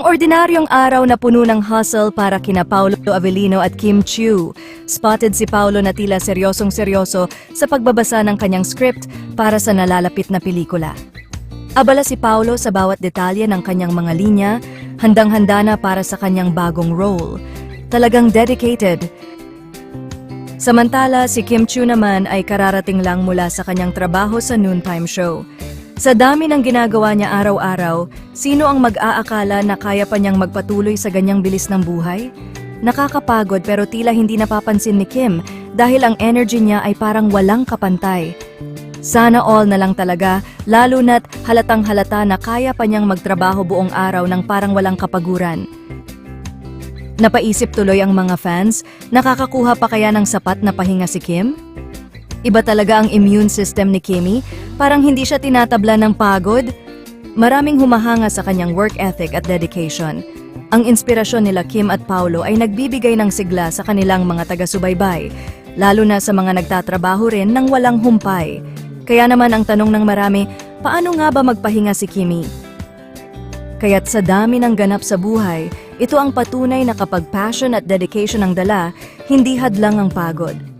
ordinaryong araw na puno ng hustle para kina Paulo Avellino at Kim Chiu. Spotted si Paulo na tila seryosong seryoso sa pagbabasa ng kanyang script para sa nalalapit na pelikula. Abala si Paulo sa bawat detalye ng kanyang mga linya, handang-handa na para sa kanyang bagong role. Talagang dedicated. Samantala, si Kim Chiu naman ay kararating lang mula sa kanyang trabaho sa noontime show. Sa dami ng ginagawa niya araw-araw, sino ang mag-aakala na kaya pa niyang magpatuloy sa ganyang bilis ng buhay? Nakakapagod pero tila hindi napapansin ni Kim dahil ang energy niya ay parang walang kapantay. Sana all na lang talaga, lalo na't halatang halata na kaya pa niyang magtrabaho buong araw ng parang walang kapaguran. Napaisip tuloy ang mga fans, nakakakuha pa kaya ng sapat na pahinga si Kim? Iba talaga ang immune system ni Kimmy, parang hindi siya tinatabla ng pagod. Maraming humahanga sa kanyang work ethic at dedication. Ang inspirasyon nila Kim at Paulo ay nagbibigay ng sigla sa kanilang mga taga-subaybay, lalo na sa mga nagtatrabaho rin ng walang humpay. Kaya naman ang tanong ng marami, paano nga ba magpahinga si Kimmy? Kaya't sa dami ng ganap sa buhay, ito ang patunay na kapag passion at dedication ang dala, hindi hadlang ang pagod.